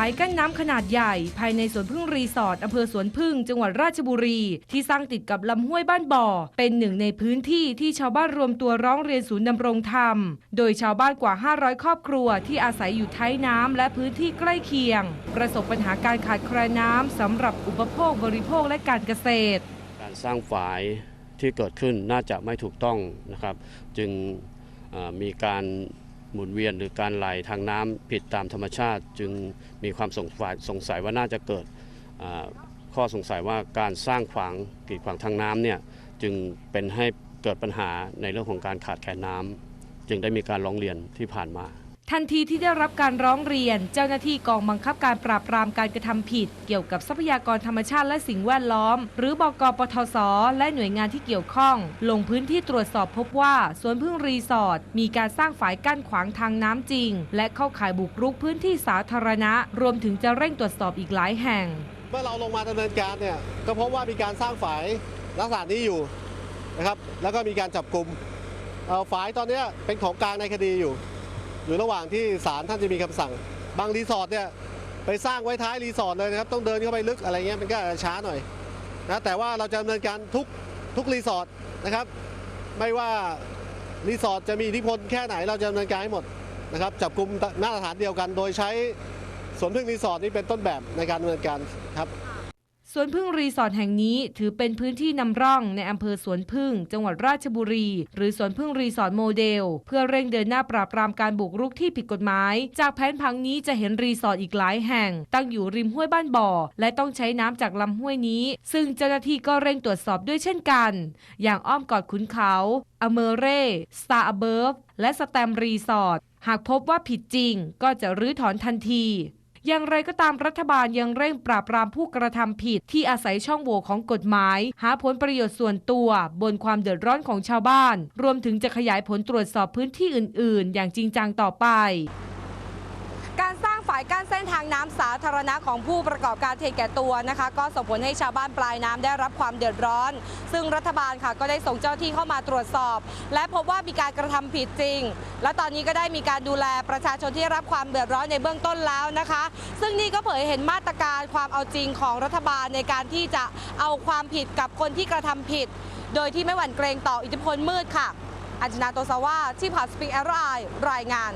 ฝายกั้นน้ำขนาดใหญ่ ภายในสวนพึ่งรีสอร์ทอำเภอสวนพึ่งจังหวัดราชบุรี ที่สร้างติดกับลำห้วยบ้านบ่อ เป็นหนึ่งในพื้นที่ที่ชาวบ้านรวมตัวร้องเรียนศูนย์ดำรงธรรม โดยชาวบ้านกว่า 500 ครอบครัวที่อาศัยอยู่ท้ายน้ำและพื้นที่ใกล้เคียง ประสบปัญหาการขาดแคลนน้ำสำหรับอุปโภคบริโภคและการเกษตร การสร้างฝายที่เกิดขึ้นน่าจะไม่ถูกต้องนะครับ จึงมีการ หมุนเวียนหรือการไหลทางน้ำผิดตามธรรมชาติ จึงมีความสงสัยสงสัยว่าน่าจะเกิดข้อสงสัยว่าการสร้างขวางกีดขวางทางน้ำเนี่ยจึงเป็นให้เกิดปัญหาในเรื่องของการขาดแคลนน้ำจึงได้มีการร้องเรียนที่ผ่านมา ทันทีที่ได้รับการร้องเรียน เจ้าหน้าที่กองบังคับการปราบปรามการกระทำผิด เกี่ยวกับทรัพยากรธรรมชาติและสิ่งแวดล้อม หรือบกปทศและหน่วยงานที่เกี่ยวข้อง ลงพื้นที่ตรวจสอบพบว่าสวนพึ่งรีสอร์ทมีการสร้างฝายกั้นขวางทางน้ำจริง และเข้าข่ายบุกรุกพื้นที่สาธารณะ รวมถึงจะเร่งตรวจสอบอีกหลายแห่ง เมื่อเราลงมาดำเนินการเนี่ยก็พบว่ามีการสร้างฝายลักษณะนี้อยู่นะครับแล้วก็มีการจับกลุ่มเอ่อฝายตอนนี้เป็นของกลางในคดีอยู่ อยู่ระหว่างที่ศาลท่านจะมีคำสั่ง บางรีสอร์ทเนี่ยไปสร้างไว้ท้ายรีสอร์ทเลยนะครับต้องเดินเข้าไปลึกอะไรเงี้ยมันก็จะช้าหน่อยนะแต่ว่าเราจะดำเนินการทุกทุกรีสอร์ทนะครับไม่ว่ารีสอร์ทจะมีอิทธิพลแค่ไหนเราจะดำเนินการให้หมดนะครับจับกลุ่มมาตรฐานเดียวกัน โดยใช้สวนพึ่งรีสอร์ทนี่เป็นต้นแบบในการดำเนินการครับ สวนพึ่งรีสอร์ทแห่งนี้ถือเป็นพื้นที่นำร่องในอำเภอสวนพึ่ง จังหวัดราชบุรี หรือสวนพึ่งรีสอร์ทโมเดล เพื่อเร่งเดินหน้าปราบปรามการบุกรุกที่ผิดกฎหมาย จากแผนพังนี้จะเห็นรีสอร์ทอีกหลายแห่ง ตั้งอยู่ริมห้วยบ้านบ่อ และต้องใช้น้ำจากลำห้วยนี้ ซึ่งเจ้าหน้าที่ก็เร่งตรวจสอบด้วยเช่นกัน อย่างอ้อมกอดขุนเขาอเมเร่สตาร์เบิร์ฟและสแตมรีสอร์ทหากพบว่าผิดจริงก็จะรื้อถอนทันที อย่างไรก็ตามรัฐบาลยังเร่งปราบปรามผู้กระทำผิด ที่อาศัยช่องโหว่ของกฎหมาย หาผลประโยชน์ส่วนตัว บนความเดือดร้อนของชาวบ้าน รวมถึงจะขยายผลตรวจสอบพื้นที่อื่น ๆ อย่างจริงจังต่อไปารสายกั้นเส้นทางน้ำสาธารณะของผู้ประกอบการเทแก่ตัวนะคะ ก็ส่งผลให้ชาวบ้านปลายน้ำได้รับความเดือดร้อน ซึ่งรัฐบาลค่ะก็ได้ส่งเจ้าที่เข้ามาตรวจสอบ และพบว่ามีการกระทำผิดจริง และตอนนี้ก็ได้มีการดูแลประชาชนที่รับความเดือดร้อนในเบื้องต้นแล้วนะคะ ซึ่งนี่ก็เผยเห็นมาตรการความเอาจริงของรัฐบาลในการที่จะเอาความผิดกับคนที่กระทำผิด โดยที่ไม่หวั่นเกรงต่ออิทธิพลมืดค่ะอัญชนาโตซาว่าที่ผับสปีแอร์ไรายงาน